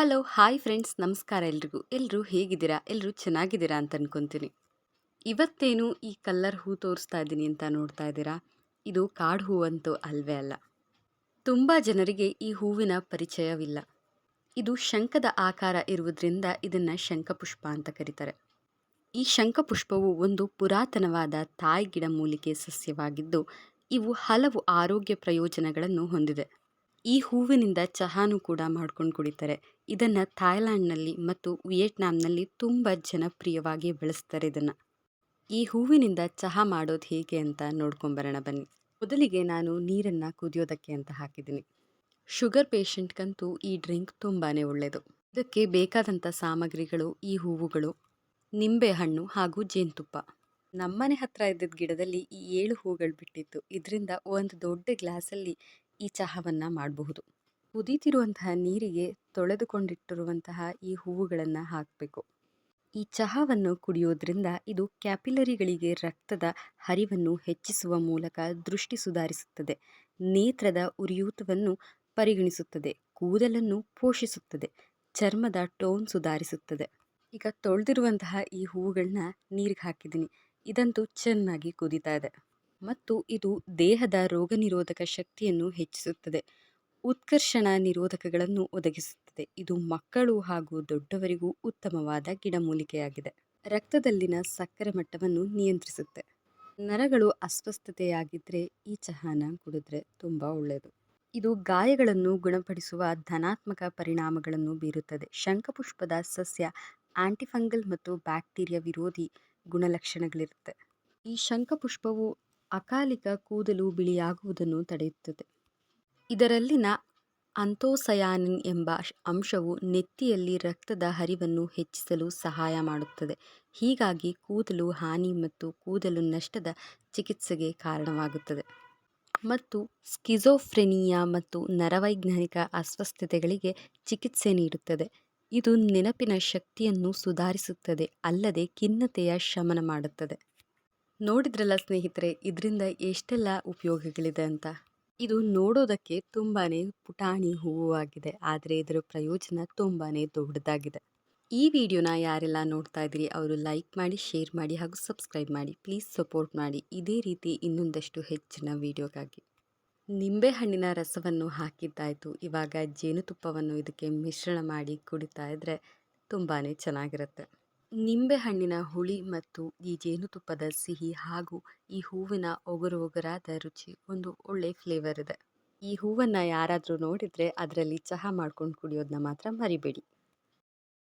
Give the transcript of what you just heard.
Hello, hi friends, ನಮಸ್ಕಾರ ಎಲ್ರಿಗೂ. ಎಲ್ಲರೂ ಹೇಗಿದ್ದೀರಾ? ಎಲ್ಲರೂ ಚೆನ್ನಾಗಿದ್ದೀರಾ ಅಂತ ಅನ್ಕೊತೀನಿ. ಇವತ್ತೇನು ಈ ಕಲ್ಲರ್ ಹೂ ತೋರಿಸ್ತಾ ಇದ್ದೀನಿ ಅಂತ ನೋಡ್ತಾ ಇದ್ದೀರಾ? ಇದು ಕಾಡು ಹೂವಂತೂ ಅಲ್ವೇ ಅಲ್ಲ. ತುಂಬ ಜನರಿಗೆ ಈ ಹೂವಿನ ಪರಿಚಯವಿಲ್ಲ. ಇದು ಶಂಖದ ಆಕಾರ ಇರುವುದರಿಂದ ಇದನ್ನು ಶಂಖಪುಷ್ಪ ಅಂತ ಕರೀತಾರೆ. ಈ ಶಂಖಪುಷ್ಪವು ಒಂದು ಪುರಾತನವಾದ ತಾಯಿ ಗಿಡ ಮೂಲಿಕೆ ಸಸ್ಯವಾಗಿದ್ದು, ಇವು ಹಲವು ಆರೋಗ್ಯ ಪ್ರಯೋಜನಗಳನ್ನು ಹೊಂದಿದೆ. ಈ ಹೂವಿನಿಂದ ಚಹಾನು ಕೂಡ ಮಾಡ್ಕೊಂಡು ಕುಡಿತಾರೆ. ಇದನ್ನು ಥಾಯ್ಲ್ಯಾಂಡ್ನಲ್ಲಿ ಮತ್ತು ವಿಯೆಟ್ನಾಂನಲ್ಲಿ ತುಂಬ ಜನಪ್ರಿಯವಾಗಿ ಬೆಳೆಸ್ತಾರೆ ಇದನ್ನು. ಈ ಹೂವಿನಿಂದ ಚಹಾ ಮಾಡೋದು ಹೇಗೆ ಅಂತ ನೋಡ್ಕೊಂಬರೋಣ ಬನ್ನಿ. ಮೊದಲಿಗೆ ನಾನು ನೀರನ್ನು ಕುದಿಯೋದಕ್ಕೆ ಅಂತ ಹಾಕಿದ್ದೀನಿ. ಶುಗರ್ ಪೇಷಂಟ್ಗಂತೂ ಈ ಡ್ರಿಂಕ್ ತುಂಬಾ ಒಳ್ಳೆಯದು ಇದಕ್ಕೆ ಬೇಕಾದಂಥ ಸಾಮಗ್ರಿಗಳು, ಈ ಹೂವುಗಳು, ನಿಂಬೆ ಹಣ್ಣು ಹಾಗೂ ಜೇನುತುಪ್ಪ. ನಮ್ಮನೆ ಹತ್ರ ಇದ್ದಿದ್ದ ಗಿಡದಲ್ಲಿ ಈ ಏಳು ಹೂಗಳು ಬಿಟ್ಟಿತ್ತು. ಇದರಿಂದ ಒಂದು ದೊಡ್ಡ ಗ್ಲಾಸಲ್ಲಿ ಈ ಚಹಾವನ್ನು ಮಾಡಬಹುದು. ಕುದೀತಿರುವಂತಹ ನೀರಿಗೆ ತೊಳೆದುಕೊಂಡಿಟ್ಟಿರುವಂತಹ ಈ ಹೂವುಗಳನ್ನು ಹಾಕಬೇಕು. ಈ ಚಹಾವನ್ನು ಕುಡಿಯೋದ್ರಿಂದ ಇದು ಕ್ಯಾಪಿಲರಿಗಳಿಗೆ ರಕ್ತದ ಹರಿವನ್ನು ಹೆಚ್ಚಿಸುವ ಮೂಲಕ ದೃಷ್ಟಿ ಸುಧಾರಿಸುತ್ತದೆ. ನೇತ್ರದ ಉರಿಯೂತವನ್ನು ಪರಿಗಣಿಸುತ್ತದೆ. ಕೂದಲನ್ನು ಪೋಷಿಸುತ್ತದೆ. ಚರ್ಮದ ಟೋನ್ ಸುಧಾರಿಸುತ್ತದೆ. ಈಗ ತೊಳೆದಿರುವಂತಹ ಈ ಹೂವುಗಳನ್ನ ನೀರಿಗೆ ಹಾಕಿದ್ದೀನಿ. ಇದಂತೂ ಚೆನ್ನಾಗಿ ಕುದೀತಾ ಇದೆ. ಮತ್ತು ಇದು ದೇಹದ ರೋಗ ನಿರೋಧಕ ಶಕ್ತಿಯನ್ನು ಹೆಚ್ಚಿಸುತ್ತದೆ. ಉತ್ಕರ್ಷಣ ನಿರೋಧಕಗಳನ್ನು ಒದಗಿಸುತ್ತದೆ. ಇದು ಮಕ್ಕಳು ಹಾಗೂ ದೊಡ್ಡವರಿಗೂ ಉತ್ತಮವಾದ ಗಿಡಮೂಲಿಕೆಯಾಗಿದೆ. ರಕ್ತದಲ್ಲಿನ ಸಕ್ಕರೆ ಮಟ್ಟವನ್ನು ನಿಯಂತ್ರಿಸುತ್ತೆ. ನರಗಳು ಅಸ್ವಸ್ಥತೆಯಾಗಿದ್ದರೆ ಈ ಚಹಾನ ಕುಡಿದ್ರೆ ತುಂಬ ಒಳ್ಳೆಯದು ಇದು ಗಾಯಗಳನ್ನು ಗುಣಪಡಿಸುವ ಧನಾತ್ಮಕ ಪರಿಣಾಮಗಳನ್ನು ಬೀರುತ್ತದೆ. ಶಂಖಪುಷ್ಪದ ಸಸ್ಯ, ಆಂಟಿಫಂಗಲ್ ಮತ್ತು ಬ್ಯಾಕ್ಟೀರಿಯಾ ವಿರೋಧಿ ಗುಣಲಕ್ಷಣಗಳಿರುತ್ತೆ. ಈ ಶಂಖಪುಷ್ಪವು ಅಕಾಲಿಕ ಕೂದಲು ಬಿಳಿಯಾಗುವುದನ್ನು ತಡೆಯುತ್ತದೆ. ಇದರಲ್ಲಿನ ಅಂತೋಸಯಾನಿನ್ ಎಂಬ ಅಂಶವು ನೆತ್ತಿಯಲ್ಲಿ ರಕ್ತದ ಹರಿವನ್ನು ಹೆಚ್ಚಿಸಲು ಸಹಾಯ ಮಾಡುತ್ತದೆ. ಹೀಗಾಗಿ ಕೂದಲು ಹಾನಿ ಮತ್ತು ಕೂದಲು ನಷ್ಟದ ಚಿಕಿತ್ಸೆಗೆ ಕಾರಣವಾಗುತ್ತದೆ. ಮತ್ತು ಸ್ಕಿಜೋಫ್ರೆನಿಯಾ ಮತ್ತು ನರವೈಜ್ಞಾನಿಕ ಅಸ್ವಸ್ಥತೆಗಳಿಗೆ ಚಿಕಿತ್ಸೆ ನೀಡುತ್ತದೆ. ಇದು ನೆನಪಿನ ಶಕ್ತಿಯನ್ನು ಸುಧಾರಿಸುತ್ತದೆ, ಅಲ್ಲದೆ ಖಿನ್ನತೆಯ ಶಮನ ಮಾಡುತ್ತದೆ. ನೋಡಿದ್ರಲ್ಲ ಸ್ನೇಹಿತರೆ, ಇದರಿಂದ ಎಷ್ಟೆಲ್ಲ ಉಪಯೋಗಗಳಿದೆ ಅಂತ? ಇದು ನೋಡೋದಕ್ಕೆ ತುಂಬಾ ಪುಟಾಣಿ ಹೂವು ಆಗಿದೆ, ಆದರೆ ಇದರ ಪ್ರಯೋಜನ ತುಂಬಾ ದೊಡ್ಡದಾಗಿದೆ. ಈ ವಿಡಿಯೋನ ಯಾರೆಲ್ಲ ನೋಡ್ತಾ ಇದ್ದೀರಿ, ಅವರು ಲೈಕ್ ಮಾಡಿ, ಶೇರ್ ಮಾಡಿ ಹಾಗೂ ಸಬ್ಸ್ಕ್ರೈಬ್ ಮಾಡಿ. ಪ್ಲೀಸ್ ಸಪೋರ್ಟ್ ಮಾಡಿ. ಇದೇ ರೀತಿ ಇನ್ನೊಂದಷ್ಟು ಹೆಚ್ಚಿನ ವಿಡಿಯೋಗಾಗಿ. ನಿಂಬೆಹಣ್ಣಿನ ರಸವನ್ನು ಹಾಕಿದ್ದಾಯಿತು. ಇವಾಗ ಜೇನುತುಪ್ಪವನ್ನು ಇದಕ್ಕೆ ಮಿಶ್ರಣ ಮಾಡಿ ಕುಡಿತಾ ಇದ್ದರೆ ತುಂಬಾ ಚೆನ್ನಾಗಿರುತ್ತೆ. ನಿಂಬೆಹಣ್ಣಿನ ಹುಳಿ ಮತ್ತು ಈ ಜೇನುತುಪ್ಪದ ಸಿಹಿ ಹಾಗೂ ಈ ಹೂವಿನ ಒಗರು ಒಗರಾದ ರುಚಿ ಒಂದು ಒಳ್ಳೆ ಫ್ಲೇವರ್ ಇದೆ. ಈ ಹೂವನ್ನು ಯಾರಾದರೂ ನೋಡಿದರೆ ಅದರಲ್ಲಿ ಚಹಾ ಮಾಡ್ಕೊಂಡು ಕುಡಿಯೋದನ್ನ ಮಾತ್ರ ಮರಿಬೇಡಿ.